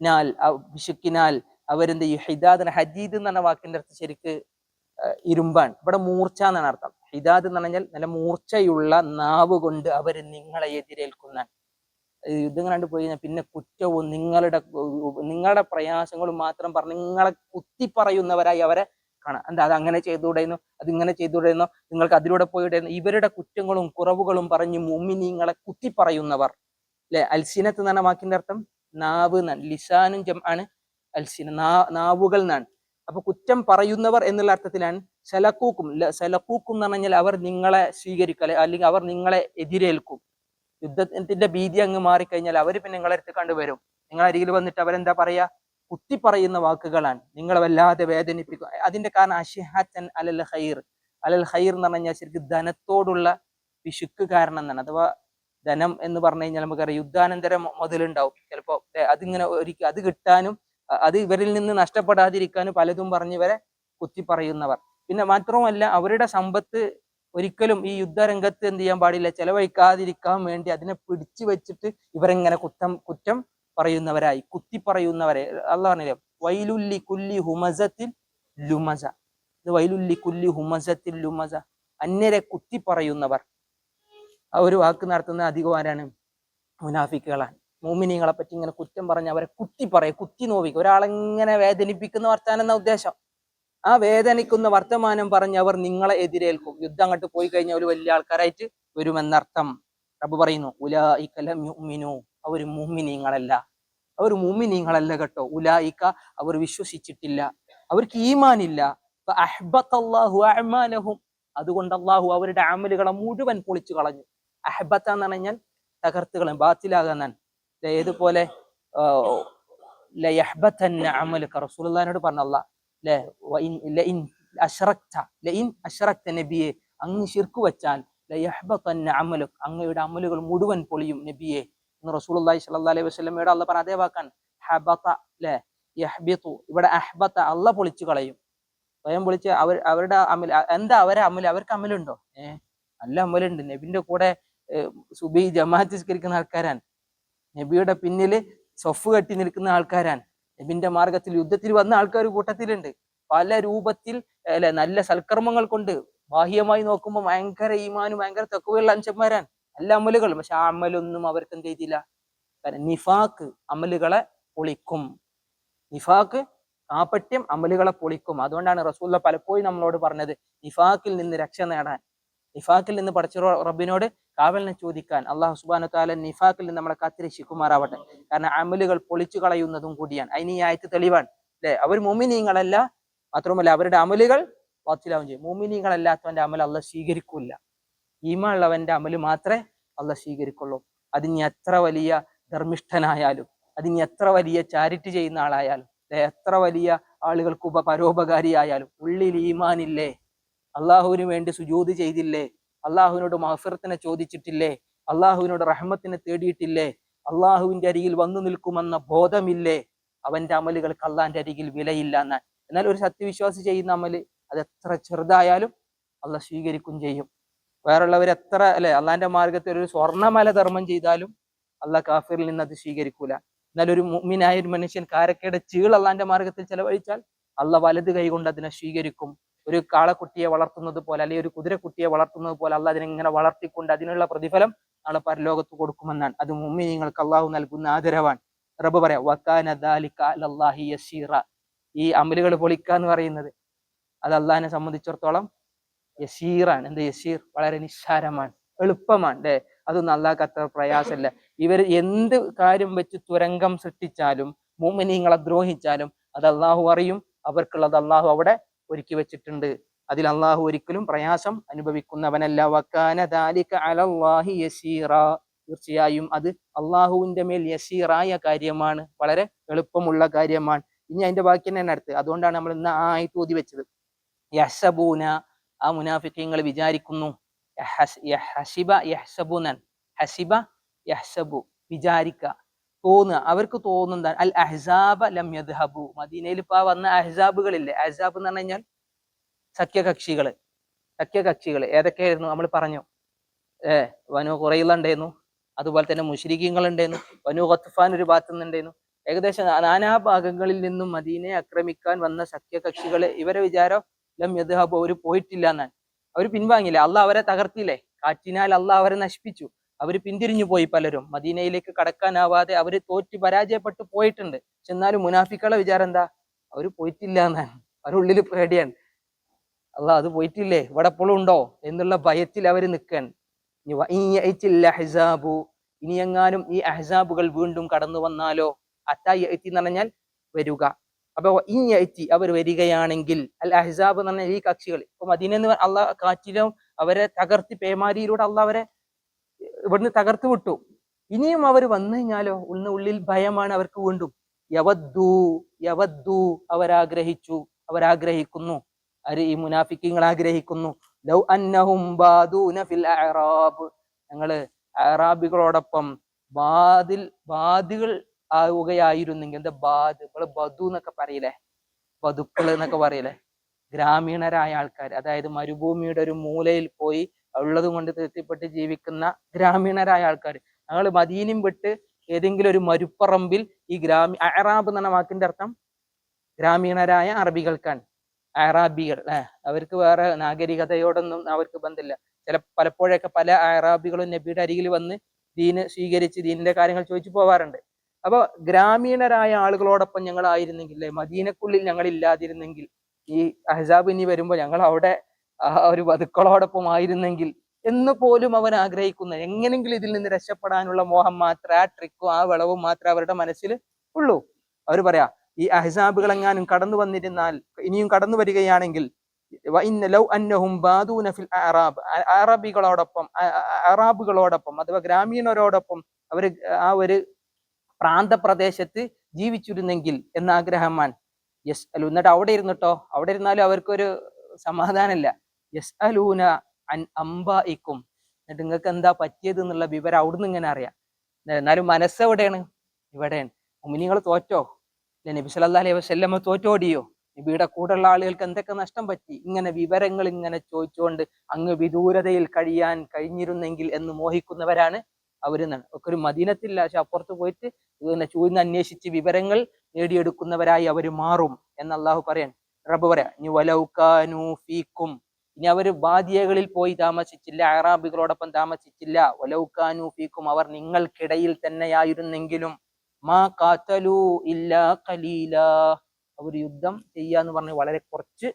നാൽ പിശുക്കിനാൽ അവരെന്ത് ചെയ്യും? ഹിദാദ് ഹദീദ് എന്ന് പറഞ്ഞ വാക്കിന്റെ അർത്ഥം ശരിക്ക് ഇരുമ്പാണ്. ഇവിടെ മൂർച്ച എന്നാണ് അർത്ഥം. ഹിദാദ് എന്ന് പറഞ്ഞാൽ നല്ല മൂർച്ചയുള്ള നാവ് കൊണ്ട് അവർ നിങ്ങളെ എതിരേൽക്കുന്ന യുദ്ധം കണ്ടു പോയി കഴിഞ്ഞാൽ പിന്നെ കുറ്റവും നിങ്ങളുടെ നിങ്ങളുടെ പ്രയാസങ്ങളും മാത്രം പറഞ്ഞ് നിങ്ങളെ കുത്തി പറയുന്നവരായി അവരെ കാണാം. എന്താ അത് അങ്ങനെ ചെയ്തുകൂടെയെന്നോ അത് ഇങ്ങനെ ചെയ്തുകൂടായിരുന്നോ നിങ്ങൾക്ക് അതിലൂടെ പോയിടായിരുന്നു ഇവരുടെ കുറ്റങ്ങളും കുറവുകളും പറഞ്ഞ് മുമ്മി നിങ്ങളെ കുത്തി പറയുന്നവർ അല്ലെ അൽസിനത്ത് എന്ന് പറഞ്ഞ വാക്കിന്റെ അർത്ഥം നാവ് എന്നാണ് ലിസാനും ജം ആണ് അൽസിന. നാവുകൾ എന്നാണ് അപ്പൊ കുറ്റം പറയുന്നവർ എന്നുള്ള അർത്ഥത്തിലാണ് ശലക്കൂക്കും സലക്കൂക്കും എന്ന് പറഞ്ഞാൽ അവർ നിങ്ങളെ സ്വീകരിക്കും. അല്ലെങ്കിൽ അവർ നിങ്ങളെ എതിരേൽക്കും. യുദ്ധത്തിന്റെ ഭീതി അങ്ങ് മാറിക്കഴിഞ്ഞാൽ അവർ പിന്നെ നിങ്ങളെ അടുത്ത് കണ്ടുവരും നിങ്ങളെ അരികിൽ വന്നിട്ട് അവരെന്താ പറയാ? കുത്തി പറയുന്ന വാക്കുകളാണ്. നിങ്ങളെ വല്ലാതെ വേദനിപ്പിക്കും. അതിന്റെ കാരണം അഷിഹാത്തൻ അലൽ ഖൈർ. അലൽ ഹൈർ എന്ന് പറഞ്ഞാൽ ശരിക്കും ധനത്തോടുള്ള പിശുക്ക് കാരണം എന്നാണ് അഥവാ ധനം എന്ന് പറഞ്ഞു കഴിഞ്ഞാൽ നമുക്കറിയാം യുദ്ധാനന്തരം മുതലുണ്ടാവും. ചിലപ്പോ അതിങ്ങനെ ഒരിക്കൽ അത് കിട്ടാനും അത് ഇവരിൽ നിന്ന് നഷ്ടപ്പെടാതിരിക്കാനും പലതും പറഞ്ഞ് ഇവരെ കുത്തി പറയുന്നവർ. പിന്നെ മാത്രവുമല്ല അവരുടെ സമ്പത്ത് ഒരിക്കലും ഈ യുദ്ധരംഗത്ത് എന്ത് ചെയ്യാൻ പാടില്ല ചെലവഴിക്കാതിരിക്കാൻ വേണ്ടി അതിനെ പിടിച്ചു വെച്ചിട്ട് ഇവരെങ്ങനെ കുറ്റം കുറ്റം പറയുന്നവരായി കുത്തി പറയുന്നവരെ. അല്ല പറഞ്ഞില്ലേ വൈലുല്ലി കുല്ലി ഹുമസത്തിൽ ലുമസ. ഇത് വൈലുല്ലി കുല്ലി ഹുമസത്തിൽ ലുമസ. അന്യരെ കുത്തി പറയുന്നവർ. ആ ഒരു വാക്ക് നടത്തുന്ന അധികം ആരാണ് മുനാഫിക്കുകളാണ്. മോമിനിയങ്ങളെ പറ്റി ഇങ്ങനെ കുറ്റം പറഞ്ഞ് അവരെ കുത്തി പറയും കുത്തി നോവിക്കും. ഒരാളെങ്ങനെ വേദനിപ്പിക്കുന്ന വർത്താനം എന്ന ഉദ്ദേശം? ആ വേദനിക്കുന്ന വർത്തമാനം പറഞ്ഞ് അവർ നിങ്ങളെ എതിരേൽക്കും. യുദ്ധം അങ്ങോട്ട് പോയി കഴിഞ്ഞാൽ ഒരു വലിയ ആൾക്കാരായിട്ട് വരുമെന്നർത്ഥം. റബ്ബ് പറയുന്നു ഉലായിക്കലം യുമിനു അവർ മുമിനീങ്ങളല്ല അവർ മുമിനീങ്ങളല്ല കേട്ടോ. ഉലായിക്ക അവർ വിശ്വസിച്ചിട്ടില്ല. അവർക്ക് ഈമാനില്ല. അതുകൊണ്ട് അള്ളാഹു അവരുടെ അമലുകളെ മുഴുവൻ പൊളിച്ചു കളഞ്ഞു. അഹബത്ത എന്ന് പറഞ്ഞാൽ തകർത്തുകളും ബാത്തിലാകാൻ ഏതുപോലെ അമലുക്ക അമലുക. റസൂലുള്ളാഹിനോട് പറഞ്ഞല്ല ലേ നബിയെ അങ്ങ് ശിർക്ക് വച്ചാൽ അമലുക് അങ്ങയുടെ അമലുകൾ മുഴുവൻ പൊളിയും നബിയെ. എന്ന് റസൂലുള്ളാഹി സ്വല്ലല്ലാഹി അലൈഹി അള്ള അല്ല പറഞ്ഞ അതേ വാക്കാൻ ഹബത ലേ യഹ്ബിതു ഇവിടെ അഹ്ബത്ത അല്ല പൊളിച്ചു കളയും. സ്വയം പൊളിച്ച് അവർ അവരുടെ അമൽ എന്താ അവരെ അമൽ അവർക്ക് അമലുണ്ടോ? ഏഹ് നല്ല അമലുണ്ട്. നബിന്റെ കൂടെ സുബി ജമാഅത്ത് നിസ്കരിക്കുന്ന ആൾക്കാരാണ്. നബിയുടെ പിന്നിൽ സൊഫ് കെട്ടി നിൽക്കുന്ന ആൾക്കാരാണ്. നബിന്റെ മാർഗത്തിൽ യുദ്ധത്തിൽ വന്ന ആൾക്കാർ കൂട്ടത്തിലുണ്ട്. പല രൂപത്തിൽ അല്ലെ നല്ല സൽക്കർമ്മങ്ങൾ കൊണ്ട് ബാഹ്യമായി നോക്കുമ്പോൾ ഭയങ്കര ഈമാനും ഭയങ്കര തെക്കുവയുള്ള അഞ്ചന്മാരാണ് നല്ല അമലുകൾ പക്ഷെ ആ അമലൊന്നും അവർക്ക് എന്ത് ചെയ്തില്ല. കാരണം നിഫാക്ക് അമലുകളെ പൊളിക്കും. നിഫാക്ക് കാപ്പറ്റ്യം അമലുകളെ പൊളിക്കും. അതുകൊണ്ടാണ് റസൂല്ല പലപ്പോഴും നമ്മളോട് പറഞ്ഞത് നിഫാക്കിൽ നിന്ന് രക്ഷ നേടാൻ. നിഫാക്കിൽ നിന്ന് പഠിച്ച റബ്ബിനോട് കാവലിനെ ചോദിക്കാൻ അള്ളാഹു സുബാനു താല നിഫാക്കിൽ നിന്ന് നമ്മളെ കാത്തിരക്ഷിക്കുമാറാവട്ടെ. കാരണം അമലുകൾ പൊളിച്ചു കളയുന്നതും കൂടിയാണ്. അതിന് ഈ ആയത്ത് തെളിവാണ്. അല്ലെ? അവർ മുമിനീങ്ങളല്ല മാത്രമല്ല അവരുടെ അമലുകൾ വാത്തിലാവും ചെയ്യും. മുമിനീങ്ങളല്ലാത്തവന്റെ അമൽ അല്ല സ്വീകരിക്കൂല ഈമുള്ളവന്റെ അമൽ മാത്രമേ അല്ല സ്വീകരിക്കുള്ളൂ. അതിന് എത്ര വലിയ ധർമ്മിഷ്ഠനായാലും അതിന് എത്ര വലിയ ചാരിറ്റി ചെയ്യുന്ന ആളായാലും എത്ര വലിയ ആളുകൾക്ക് ഉപ പരോപകാരിയായാലും ഉള്ളിൽ ഈമാനില്ലേ? അള്ളാഹുവിന് വേണ്ടി സുജൂത് ചെയ്തില്ലേ? അള്ളാഹുവിനോട് മഹഫിറത്തിനെ ചോദിച്ചിട്ടില്ലേ? അള്ളാഹുവിനോട് റഹ്മത്തിനെ തേടിയിട്ടില്ലേ? അള്ളാഹുവിന്റെ അരികിൽ വന്നു നിൽക്കുമെന്ന ബോധമില്ലേ? അവന്റെ അമലുകൾക്ക് അള്ളാന്റെ അരികിൽ വിലയില്ല എന്നാൽ എന്നാൽ ഒരു സത്യവിശ്വാസി ചെയ്യുന്ന അമൽ അത് എത്ര ചെറുതായാലും അള്ള സ്വീകരിക്കും ചെയ്യും. വേറുള്ളവർ എത്ര അല്ലെ? അള്ളാന്റെ മാർഗത്തിൽ ഒരു സ്വർണമല ധർമ്മം ചെയ്താലും അള്ളാഹ് കാഫിറിൽ നിന്ന് അത് സ്വീകരിക്കൂല. എന്നാൽ ഒരു മുഅ്മിനായ ഒരു മനുഷ്യൻ കാരക്കയുടെ ചീൾ അള്ളാന്റെ മാർഗത്തിൽ ചെലവഴിച്ചാൽ അള്ള വലത് കൈകൊണ്ട് അതിനെ സ്വീകരിക്കും. ഒരു കാളക്കുട്ടിയെ വളർത്തുന്നത് പോലെ അല്ലെങ്കിൽ ഒരു കുതിരക്കുട്ടിയെ വളർത്തുന്നത് പോലെ അല്ല അതിനെ ഇങ്ങനെ വളർത്തിക്കൊണ്ട് അതിനുള്ള പ്രതിഫലം നാളെ പരലോകത്ത് കൊടുക്കുമെന്നാണ്. അത് മുഅ്മിനീങ്ങൾക്ക് അള്ളാഹു നൽകുന്ന ആദരവാണ്. റബ്ബ് പറയാം ഈ അമലുകൾ പൊളിക്ക എന്ന് പറയുന്നത് അത് അള്ളാഹിനെ സംബന്ധിച്ചിടത്തോളം യസീറാണ്. എന്താ? യസീർ വളരെ നിസ്സാരമാണ് എളുപ്പമാണ് അല്ലേ? അതൊന്നും അള്ളാഹ് അത്ര പ്രയാസമില്ല. ഇവർ എന്ത് കാര്യം വെച്ച് തുരങ്കം സൃഷ്ടിച്ചാലും മൂമിനീങ്ങളെ ദ്രോഹിച്ചാലും അത് അള്ളാഹു അറിയും. അവർക്കുള്ളത് അള്ളാഹു അവിടെ ഒരുക്കി വെച്ചിട്ടുണ്ട്. അതിൽ അള്ളാഹു ഒരിക്കലും പ്രയാസം അനുഭവിക്കുന്നവനല്ല. വക്കാന ദാലിക അലല്ലാഹി യസീറ. തീർച്ചയായും അത് അള്ളാഹുവിന്റെ മേൽ യസീറായ കാര്യമാണ്. വളരെ എളുപ്പമുള്ള കാര്യമാണ്. ഇനി അതിന്റെ ബാക്കി തന്നെ അടുത്ത്. അതുകൊണ്ടാണ് നമ്മൾ ഇന്ന് ആയി തോതി വെച്ചത്. യഹ്സബൂന. ആ മുനാഫിക്കങ്ങൾ വിചാരിക്കുന്നു. ഹസിബ യഹ്സബൂനൻ. ഹസിബ യഹ്സബു. വിചാരിക്ക. തോന്നുക. അവർക്ക് തോന്നുന്ന അൽ അഹ്സാബ ലം യദ്ഹബു. മദീനയിൽ ഇപ്പൊ വന്ന അഹ്സാബുകളില്ലേ? അഹ്സാബ് എന്ന് പറഞ്ഞു കഴിഞ്ഞാൽ സഖ്യകക്ഷികൾ. സഖ്യകക്ഷികൾ. ഏതൊക്കെയായിരുന്നു? നമ്മൾ പറഞ്ഞു. ഏ വനു കുറയില്ല ഉണ്ടായിരുന്നു. അതുപോലെ തന്നെ മുഷരിഖീങ്ങൾ ഉണ്ടായിരുന്നു. വനു ഖത്ഫാൻ ഒരു ഭാഗത്തു നിന്നുണ്ടായിരുന്നു ഏകദേശം നാനാ ഭാഗങ്ങളിൽ നിന്നും മദീനയെ ആക്രമിക്കാൻ വന്ന സഖ്യകക്ഷികൾ ഇവരെ വിചാരം ലം യദ്ഹബു അവർ പോയിട്ടില്ല എന്നാണ്. അവർ പിൻവാങ്ങിയില്ല? അല്ല അവരെ തകർത്തില്ലേ? കാറ്റിനാൽ അല്ല അവരെ നശിപ്പിച്ചു. അവർ പിന്തിരിഞ്ഞു പോയി പലരും. മദീനയിലേക്ക് കടക്കാനാവാതെ അവർ തോറ്റ് പരാജയപ്പെട്ടു പോയിട്ടുണ്ട്. എന്നാലും മുനാഫിക്കളെ വിചാരം എന്താ? അവർ പോയിട്ടില്ല എന്നാണ്. അവരുള്ളിൽ പേടിയാണ്. അല്ല അത് പോയിട്ടില്ലേ? ഇവിടെ എപ്പോഴും ഉണ്ടോ? എന്നുള്ള ഭയത്തിൽ അവർ നിൽക്കാൻ ഇനി എങ്ങാനും ഈ അഹ്സാബുകൾ വീണ്ടും കടന്നു വന്നാലോ? എത്തി എന്ന് പറഞ്ഞാൽ വരിക. അപ്പൊ ഇഞ്ഞി അവർ വരികയാണെങ്കിൽ അൽ അഹ്സാബ് എന്ന് പറഞ്ഞാൽ ഈ കക്ഷികൾ. ഇപ്പൊ മദീനെന്ന് അള്ളാഹ് കാറ്റിലും അവരെ തകർത്തി പേമാരിയിലൂടെ അള്ളാഹ് അവരെ ഇവിടുന്ന് തകർത്ത് വിട്ടു. ഇനിയും അവർ വന്നു കഴിഞ്ഞാലോ? ഉള്ള ഉള്ളിൽ ഭയമാണ് അവർക്ക് വീണ്ടും. യവദ്ദു യവദ്ദു അവരാഗ്രഹിച്ചു. അവരാഗ്രഹിക്കുന്നു. അവർ ഈ മുനാഫിക്കങ്ങൾ ആഗ്രഹിക്കുന്നു. ലൗ അന്നഹും ബാദൂന ഫിൽ അഹ്റാബ്. ഞങ്ങൾ അറാബികളോടൊപ്പം ബാദിൽ ബാദികൾ ആവുകയായിരുന്നെങ്കിൽ എന്താ ബാദ്? നമ്മൾ ബദു എന്നൊക്കെ പറയില്ലേ? ബതുക്കൾ എന്നൊക്കെ പറയില്ലേ? ഗ്രാമീണരായ ആൾക്കാർ അതായത് മരുഭൂമിയുടെ ഒരു മൂലയിൽ പോയി ഉള്ളത് കൊണ്ട് തൃപ്തിപ്പെട്ട് ജീവിക്കുന്ന ഗ്രാമീണരായ ആൾക്കാർ ഞങ്ങൾ മദീനം വിട്ട് ഏതെങ്കിലും ഒരു മരുപ്പറമ്പിൽ ഈ ഗ്രാമീ അറാബ് എന്ന വാക്കിന്റെ അർത്ഥം ഗ്രാമീണരായ അറബികൾക്കാണ്. അറാബികൾ അല്ലെ? അവർക്ക് വേറെ നാഗരികതയോടൊന്നും അവർക്ക് ബന്ധമില്ല. ചില പലപ്പോഴൊക്കെ പല അറാബികളും നബിയുടെ അരികിൽ വന്ന് ദീന് സ്വീകരിച്ച് ദീനിന്റെ കാര്യങ്ങൾ ചോദിച്ചു പോവാറുണ്ട്. അപ്പോൾ ഗ്രാമീണരായ ആളുകളോടൊപ്പം ഞങ്ങളായിരുന്നെങ്കിൽ മദീനക്കുള്ളിൽ ഞങ്ങൾ ഇല്ലാതിരുന്നെങ്കിൽ ഈ അഹ്സാബ് ഇനി വരുമ്പോൾ ഞങ്ങൾ അവിടെ ആ ഒരു വധുക്കളോടൊപ്പം ആയിരുന്നെങ്കിൽ എന്ന് പോലും അവൻ ആഗ്രഹിക്കുന്ന എങ്ങനെങ്കിലും ഇതിൽ നിന്ന് രക്ഷപ്പെടാനുള്ള മോഹം മാത്രം ആ ട്രിക്കും ആ വിളവും മാത്രമേ അവരുടെ മനസ്സിൽ ഉള്ളൂ. അവർ പറയാ ഈ അഹിസാബുകൾ എങ്ങാനും കടന്നു വന്നിരുന്നാൽ ഇനിയും കടന്നു വരികയാണെങ്കിൽ അറബികളോടൊപ്പം അറാബുകളോടൊപ്പം അഥവാ ഗ്രാമീണരോടൊപ്പം അവർ ആ ഒരു പ്രാന്തപ്രദേശത്ത് ജീവിച്ചിരുന്നെങ്കിൽ എന്ന ആഗ്രഹമാൻ യെസ് അല്ല എന്നിട്ട് അവിടെ ഇരുന്നിട്ടോ? അവിടെ ഇരുന്നാലും അവർക്കൊരു സമാധാനമില്ല. യെസ് അലൂന അൻ അംബായിക്കും എന്നിട്ട് നിങ്ങൾക്ക് എന്താ പറ്റിയത് എന്നുള്ള വിവരം അവിടുന്ന് ഇങ്ങനെ അറിയാം. എന്നാലും മനസ്സ് എവിടെയാണ്? ഇവിടെയാണ്. മുമിനിങ്ങൾ തോറ്റോ? അല്ലെ നബി സല്ലാ അലൈഹി വസല്ലമ തോറ്റോടിയോ? നബിയുടെ കൂടെയുള്ള ആളുകൾക്ക് എന്തൊക്കെ നഷ്ടം പറ്റി? ഇങ്ങനെ വിവരങ്ങൾ ഇങ്ങനെ ചോദിച്ചുകൊണ്ട് അങ്ങ് വിദൂരതയിൽ കഴിയാൻ കഴിഞ്ഞിരുന്നെങ്കിൽ എന്ന് മോഹിക്കുന്നവരാണ് അവരെന്നാണ് ഒക്കെ ഒരു മദീനത്തില്ല. പക്ഷെ അപ്പുറത്ത് പോയിട്ട് ഇങ്ങനെ ചൂഴ്ന്ന് അന്വേഷിച്ച് വിവരങ്ങൾ നേടിയെടുക്കുന്നവരായി അവർ മാറും എന്ന് അള്ളാഹു പറയാൻ റബ്ബ് പറയാ ഇനി അവർ ബാദിയകളിൽ പോയി താമസിച്ചില്ല അറാബികളോടൊപ്പം താമസിച്ചില്ല. ഒലൗക്കാനൂഫിക്കും അവർ നിങ്ങൾക്കിടയിൽ തന്നെയായിരുന്നെങ്കിലും മാ കാത്തലു ഇല്ല കലീല അവർ യുദ്ധം ചെയ്യാന്ന് പറഞ്ഞ് വളരെ കുറച്ച്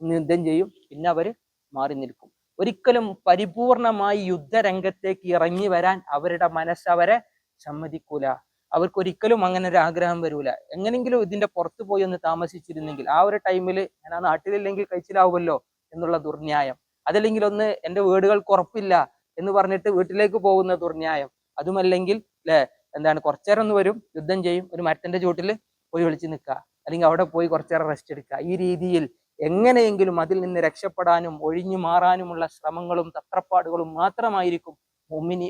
യുദ്ധം ചെയ്യും. പിന്നെ അവർ മാറി നിൽക്കും. ഒരിക്കലും പരിപൂർണമായി യുദ്ധരംഗത്തേക്ക് ഇറങ്ങി വരാൻ അവരുടെ മനസ്സ് അവരെ സമ്മതിക്കൂല. അവർക്ക് ഒരിക്കലും അങ്ങനെ ഒരു ആഗ്രഹം വരൂല. എങ്ങനെങ്കിലും ഇതിന്റെ പുറത്ത് പോയി ഒന്ന് താമസിച്ചിരുന്നെങ്കിൽ ആ ഒരു ടൈമിൽ ഞാൻ ആ നാട്ടിലില്ലെങ്കിൽ കഴിച്ചിലാവുമല്ലോ. എന്നുള്ള ദുർന്യായം. അതല്ലെങ്കിൽ ഒന്ന് എന്റെ വീടുകൾക്ക് ഉറപ്പില്ല എന്ന് പറഞ്ഞിട്ട് വീട്ടിലേക്ക് പോകുന്ന ദുർന്യായം. അതുമല്ലെങ്കിൽ അല്ലെ എന്താണ് കുറച്ചേരം ഒന്ന് വരും യുദ്ധം ചെയ്യും ഒരു മരത്തിന്റെ ചുവട്ടിൽ പോയി വിളിച്ച് നിൽക്കുക. അല്ലെങ്കിൽ അവിടെ പോയി കുറച്ചേരം റെസ്റ്റ് എടുക്കുക. ഈ രീതിയിൽ എങ്ങനെയെങ്കിലും അതിൽ നിന്ന് രക്ഷപ്പെടാനും ഒഴിഞ്ഞു മാറാനുമുള്ള ശ്രമങ്ങളും തത്രപ്പാടുകളും മാത്രമായിരിക്കും മുമിനി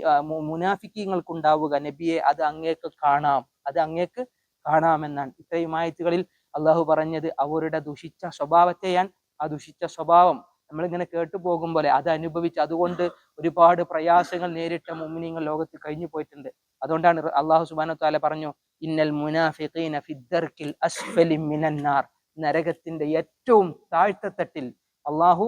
മുനാഫിക്കങ്ങൾക്ക് ഉണ്ടാവുക നബിയെ അത് അങ്ങേക്ക് കാണാം. അത് അങ്ങേക്ക് കാണാമെന്നാണ്. ഇത്രയും ആയത്തുകളിൽ അള്ളാഹു പറഞ്ഞത് അവരുടെ ദുഷിച്ച സ്വഭാവത്തെയാണ് ആ ദുഷിച്ച സ്വഭാവം നമ്മളിങ്ങനെ കേട്ടു പോകും പോലെ അത് അനുഭവിച്ച് അതുകൊണ്ട് ഒരുപാട് പ്രയാസങ്ങൾ നേരിട്ട മുമ്മിനിങ്ങൾ ലോകത്ത് കഴിഞ്ഞു പോയിട്ടുണ്ട്. അതുകൊണ്ടാണ് അള്ളാഹു സുബാന താല പറഞ്ഞു ഇന്നൽ മുനാഫിഖീന ഫിദ്ദർക്കിൽ അസ്ഫലി മിനന്നാർ നരകത്തിന്റെ ഏറ്റവും താഴ്ത്തത്തട്ടിൽ അള്ളാഹു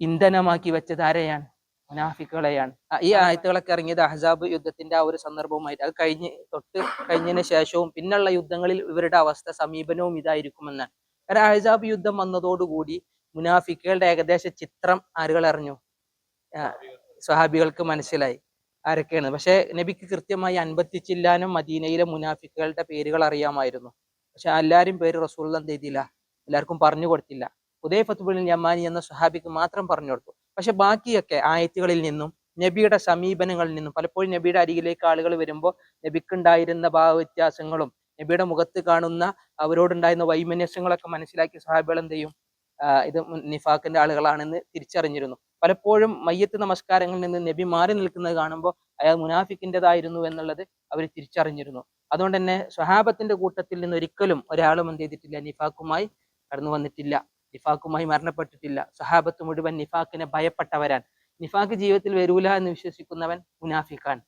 ഇന്ധനമാക്കി വെച്ചത് ആരെയാണ്? മുനാഫിക്കുകളെയാണ് ഈ ആയത്തുകളൊക്കെ ഇറങ്ങിയത് അഹസാബ് യുദ്ധത്തിന്റെ ആ ഒരു സന്ദർഭവുമായിട്ട്. അത് കഴിഞ്ഞ് തൊട്ട് കഴിഞ്ഞതിന് ശേഷവും പിന്നുള്ള യുദ്ധങ്ങളിൽ ഇവരുടെ അവസ്ഥ സമീപനവും ഇതായിരിക്കുമെന്നാണ്. അഹ്സാബ് യുദ്ധം വന്നതോടുകൂടി മുനാഫിക്കുകളുടെ ഏകദേശ ചിത്രം ആരുകൾ അറിഞ്ഞു. സ്വഹാബികൾക്ക് മനസ്സിലായി ആരൊക്കെയാണ്. പക്ഷെ നബിക്ക് കൃത്യമായി അൻപത്തിച്ചില്ലാനും മദീനയിലെ മുനാഫിക്കുകളുടെ പേരുകൾ അറിയാമായിരുന്നു. പക്ഷെ എല്ലാവരും പേര് എന്ത് ചെയ്തില്ല എല്ലാവർക്കും പറഞ്ഞു കൊടുത്തില്ല. ഉദയഫത്തുബുൽ യമാനി എന്ന സ്വഹാബിക്ക് മാത്രം പറഞ്ഞു കൊടുത്തു. പക്ഷെ ബാക്കിയൊക്കെ ആയത്തുകളിൽ നിന്നും നബിയുടെ സമീപനങ്ങളിൽ നിന്നും പലപ്പോഴും നബിയുടെ അരികിലേക്ക് ആളുകൾ വരുമ്പോൾ നബിക്കുണ്ടായിരുന്ന ഭാവവ്യത്യാസങ്ങളും നബിയുടെ മുഖത്ത് കാണുന്ന അവരോടുണ്ടായിരുന്ന വൈമനസ്യങ്ങളൊക്കെ മനസ്സിലാക്കി സഹാബികൾ എന്ത് ചെയ്യും? ഇത് നിഫാക്കിന്റെ ആളുകളാണെന്ന് തിരിച്ചറിഞ്ഞിരുന്നു. പലപ്പോഴും മയ്യത്ത് നമസ്കാരങ്ങളിൽ നിന്ന് നബി മാറി നിൽക്കുന്നത് കാണുമ്പോൾ അയാൾ മുനാഫിക്കിന്റെതായിരുന്നു എന്നുള്ളത് അവർ തിരിച്ചറിഞ്ഞിരുന്നു. അതുകൊണ്ട് തന്നെ സ്വഹാബത്തിന്റെ കൂട്ടത്തിൽ നിന്ന് ഒരിക്കലും ഒരാളും എന്ത് ചെയ്തിട്ടില്ല. നിഫാക്കുമായി കടന്നു വന്നിട്ടില്ല. നിഫാക്കുമായി മരണപ്പെട്ടിട്ടില്ല. സഹാബത്ത് മുഴുവൻ നിഫാക്കിനെ ഭയപ്പെട്ടവരാൻ നിഫാക്ക് ജീവിതത്തിൽ വരൂല എന്ന് വിശ്വസിക്കുന്നവൻ മുനാഫിക്കാണ്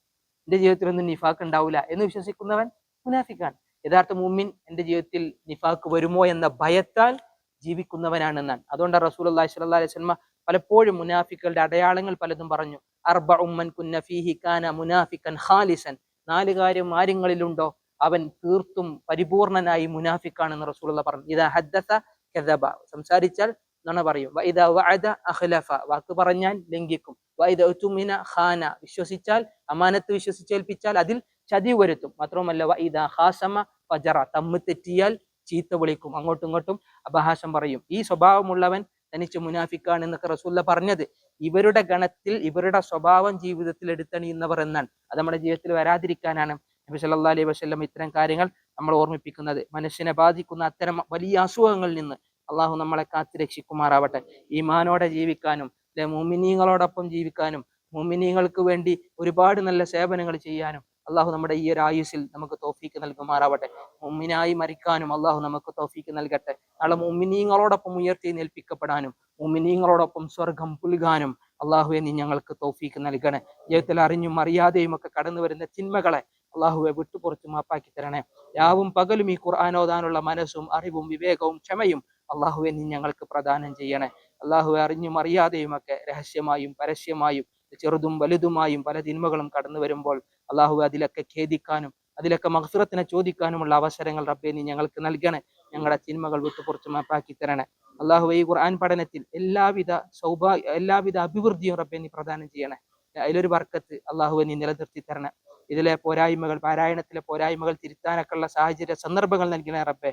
എന്റെ ജീവിതത്തിലൊന്നും നിഫാക്ക് ഉണ്ടാവില്ല എന്ന് വിശ്വസിക്കുന്നവൻ മുനാഫിക്കാണ് യഥാർത്ഥ മുമ്മിൻ എന്റെ ജീവിതത്തിൽ നിഫാക്ക് വരുമോ എന്ന ഭയത്താൽ ജീവിക്കുന്നവനാണെന്നാണ്. അതുകൊണ്ട് റസൂൽ അള്ളാഹി സ്വല്ലല്ലാഹി അലൈഹി സ്വലമ പലപ്പോഴും മുനാഫിക്കുകളുടെ അടയാളങ്ങൾ പലതും പറഞ്ഞു. അർബ ഉമ്മൻ കുന്നഫിഹി കാന മുനാഫിക്കൻ ഖാലിസൻ. നാല് കാര്യം ആര്യങ്ങളിലുണ്ടോ? അവൻ തീർത്തും പരിപൂർണനായി മുനാഫിക്കാണെന്ന് റസൂലുള്ള പറഞ്ഞു. ഇതാ ഹദ്ദസ കദബ. സംസാരിച്ചാൽ നുണ പറയും. വൈദ വഅദ അഖ്ലഫ. വാക്ക് പറഞ്ഞാൽ ലംഘിക്കും. വൈദ ഉതുമിന ഖാന. വിശ്വസിച്ചാൽ അമാനത്ത് വിശ്വസിച്ചേൽപ്പിച്ചാൽ അതിൽ ചതി വരുത്തും. മാത്രവുമല്ല ഇതാ ഹാസമ ഫജറ. തമ്മ് തെറ്റിയാൽ ചീത്ത വിളിക്കും. അങ്ങോട്ടും ഇങ്ങോട്ടും അപഹാസം പറയും. ഈ സ്വഭാവമുള്ളവൻ തനിച്ച് മുനാഫിക്കാണ് എന്നൊക്കെ റസൂല്ല പറഞ്ഞത്. ഇവരുടെ ഗണത്തിൽ ഇവരുടെ സ്വഭാവം ജീവിതത്തിൽ എടുത്തണിയുന്നവർ എന്നാണ്. അത് നമ്മുടെ ജീവിതത്തിൽ വരാതിരിക്കാനാണ് നബി സല്ലാ അലൈഹി വസല്ലം ഇത്തരം കാര്യങ്ങൾ നമ്മൾ ഓർമ്മിപ്പിക്കുന്നത്. മനസ്സിനെ ബാധിക്കുന്ന അത്തരം വലിയ അസുഖങ്ങളിൽ നിന്ന് അള്ളാഹു നമ്മളെ കാത്തു രക്ഷിക്കുമാറാവട്ടെ. ഈമാനോടെ ജീവിക്കാനും അല്ലെ മുമിനീങ്ങളോടൊപ്പം ജീവിക്കാനും മുമിനീങ്ങൾക്ക് വേണ്ടി ഒരുപാട് നല്ല സേവനങ്ങൾ ചെയ്യാനും അള്ളാഹു നമ്മുടെ ഈ ഒരു ആയുസിൽ നമുക്ക് തോഫീക്ക് നൽകുമാറാവട്ടെ. മുമ്മിനായി മരിക്കാനും അള്ളാഹു നമുക്ക് തോഫീക്ക് നൽകട്ടെ. നാളെ മുമ്മിനീങ്ങളോടൊപ്പം ഉയർത്തി നേൽപ്പിക്കപ്പെടാനും മുമ്മിനീങ്ങളോടൊപ്പം സ്വർഗം പുൽകാനും അള്ളാഹുവെ നീ ഞങ്ങൾക്ക് തോഫീക്ക് നൽകണേ. ജീവിതത്തിൽ അറിഞ്ഞും അറിയാതെയും ഒക്കെ കടന്നു വരുന്ന ചിന്മകളെ അള്ളാഹുവെ വിട്ടുപുറത്ത് മാപ്പാക്കി തരണേ. രാവും പകലും ഈ ഖുർആാനോദാനുള്ള മനസ്സും അറിവും വിവേകവും ക്ഷമയും അള്ളാഹുവെ നീ ഞങ്ങൾക്ക് പ്രദാനം ചെയ്യണേ. അള്ളാഹുവെ അറിഞ്ഞും അറിയാതെയും ഒക്കെ രഹസ്യമായും പരസ്യമായും ചെറുതും വലുതുമായും പല തിന്മകളും കടന്നു വരുമ്പോൾ അള്ളാഹു അതിലൊക്കെ ഖേദിക്കാനും അതിലൊക്കെ മഹസുറത്തിനെ ചോദിക്കാനുമുള്ള അവസരങ്ങൾ റബ്ബെ നീ ഞങ്ങൾക്ക് നൽകണേ. ഞങ്ങളുടെ തിന്മകൾ വിട്ടുപുറച്ച് മാപ്പാക്കി തരണേ അള്ളാഹു ഈ ഖുർആൻ പഠനത്തിൽ എല്ലാവിധ സൗഭാഗ്യ എല്ലാവിധ അഭിവൃദ്ധിയും റബ്ബെ നീ പ്രദാനം ചെയ്യണേ. അതിലൊരു വർക്കത്ത് അള്ളാഹുവെ നീ നിലനിർത്തി തരണേ ഇതിലെ പോരായ്മകൾ പാരായണത്തിലെ പോരായ്മകൾ തിരുത്താനൊക്കെ ഉള്ള സാഹചര്യ സന്ദർഭങ്ങൾ നൽകണേ റബ്ബെ.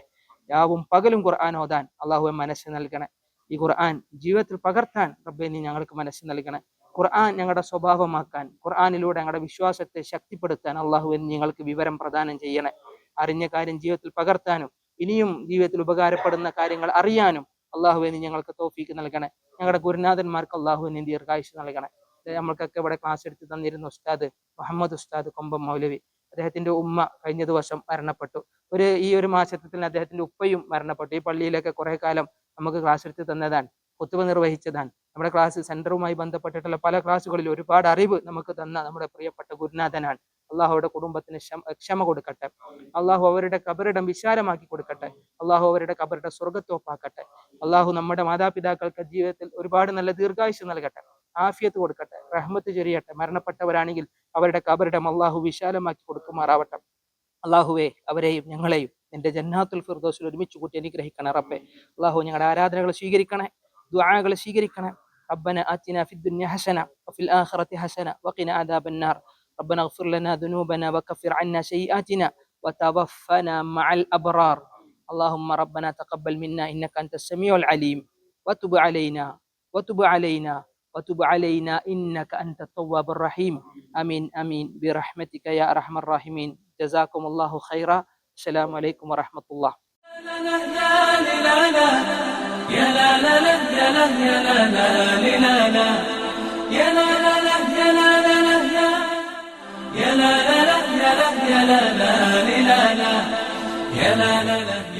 യാവും പകലും ഖുർആൻ ഓതാൻ അള്ളാഹുവെ മനസ്സ് നൽകണേ. ഈ ഖുർആൻ ജീവിതത്തിൽ പകർത്താൻ റബ്ബെ നീ ഞങ്ങൾക്ക് മനസ്സ് നൽകണേ. ഖുർആൻ ഞങ്ങളുടെ സ്വഭാവമാക്കാൻ ഖുർആാനിലൂടെ ഞങ്ങളുടെ വിശ്വാസത്തെ ശക്തിപ്പെടുത്താൻ അള്ളാഹു എന്ന് ഞങ്ങൾക്ക് വിവരം പ്രദാനം ചെയ്യണേ. അറിഞ്ഞ കാര്യം ജീവിതത്തിൽ പകർത്താനും ഇനിയും ജീവിതത്തിൽ ഉപകാരപ്പെടുന്ന കാര്യങ്ങൾ അറിയാനും അള്ളാഹു എന്ന് ഞങ്ങൾക്ക് തോഫീക്ക് നൽകണേ. ഞങ്ങളുടെ ഗുരുനാഥന്മാർക്ക് അള്ളാഹു എന്നെ ദീർഘായുസ് നൽകണേ. നമ്മൾക്കൊക്കെ ഇവിടെ ക്ലാസ് എടുത്ത് തന്നിരുന്ന ഉസ്താദ് മുഹമ്മദ് ഉസ്താദ് കൊമ്പം മൗലവി അദ്ദേഹത്തിന്റെ ഉമ്മ കഴിഞ്ഞ ദിവസം മരണപ്പെട്ടു. ഒരു ഈ ഒരു മാസത്തിൽ അദ്ദേഹത്തിന്റെ ഉപ്പയും മരണപ്പെട്ടു. ഈ പള്ളിയിലൊക്കെ കുറെ കാലം നമുക്ക് ക്ലാസ് എടുത്ത് തന്നതാണ്. കുത്തുവ നിർവഹിച്ചതാണ്. നമ്മുടെ ക്ലാസ് സെന്ററുമായി ബന്ധപ്പെട്ടിട്ടുള്ള പല ക്ലാസ്സുകളിൽ ഒരുപാട് അറിവ് നമുക്ക് തന്ന നമ്മുടെ പ്രിയപ്പെട്ട ഗുരുനാഥനാണ്. അള്ളാഹു അവരുടെ കുടുംബത്തിന് ക്ഷമ കൊടുക്കട്ടെ. അള്ളാഹു അവരുടെ കബറിടം വിശാലമാക്കി കൊടുക്കട്ടെ. അള്ളാഹു അവരുടെ കബറിടം സ്വർഗത്തോപ്പാക്കട്ടെ അള്ളാഹു നമ്മുടെ മാതാപിതാക്കൾക്ക് ജീവിതത്തിൽ ഒരുപാട് നല്ല ദീർഘായുസ് നൽകട്ടെ. ആഫിയത്ത് കൊടുക്കട്ടെ. റഹ്മത്ത് ചൊരിയട്ടെ. മരണപ്പെട്ടവരാണെങ്കിൽ അവരുടെ കബറിടം അള്ളാഹു വിശാലമാക്കി കൊടുക്കുമാറാവട്ടെ. അള്ളാഹുവെ അവരെയും ഞങ്ങളെയും നിന്റെ ജന്നാത്തുൽ ഫിർദോസിൽ ഒരുമിച്ച് കൂട്ടി അനുഗ്രഹിക്കണേ റബ്ബെ. അള്ളാഹു ഞങ്ങളുടെ ആരാധനകൾ സ്വീകരിക്കണേ. ദുആകൾ സ്വീകരിക്കണേ ربنا آتنا في الدنيا حسنة وفي الآخرة حسنة وقنا عذاب النار ربنا اغفر لنا ذنوبنا وكفر عنا سيئاتنا وتوفنا مع الأبرار اللهم ربنا تقبل منا إنك أنت السميع العليم وتب علينا وتب علينا وتب علينا إنك أنت التواب الرحيم أمين أمين برحمتك يا أرحم الراحمين جزاكم الله خيرا السلام عليكم ورحمة الله يا لا لا لا يا لا يا لا لا لا لا يا لا لا لا يا لا لا لا يا لا لا لا يا لا يا لا لا لا يا لا لا لا يا يا لا لا لا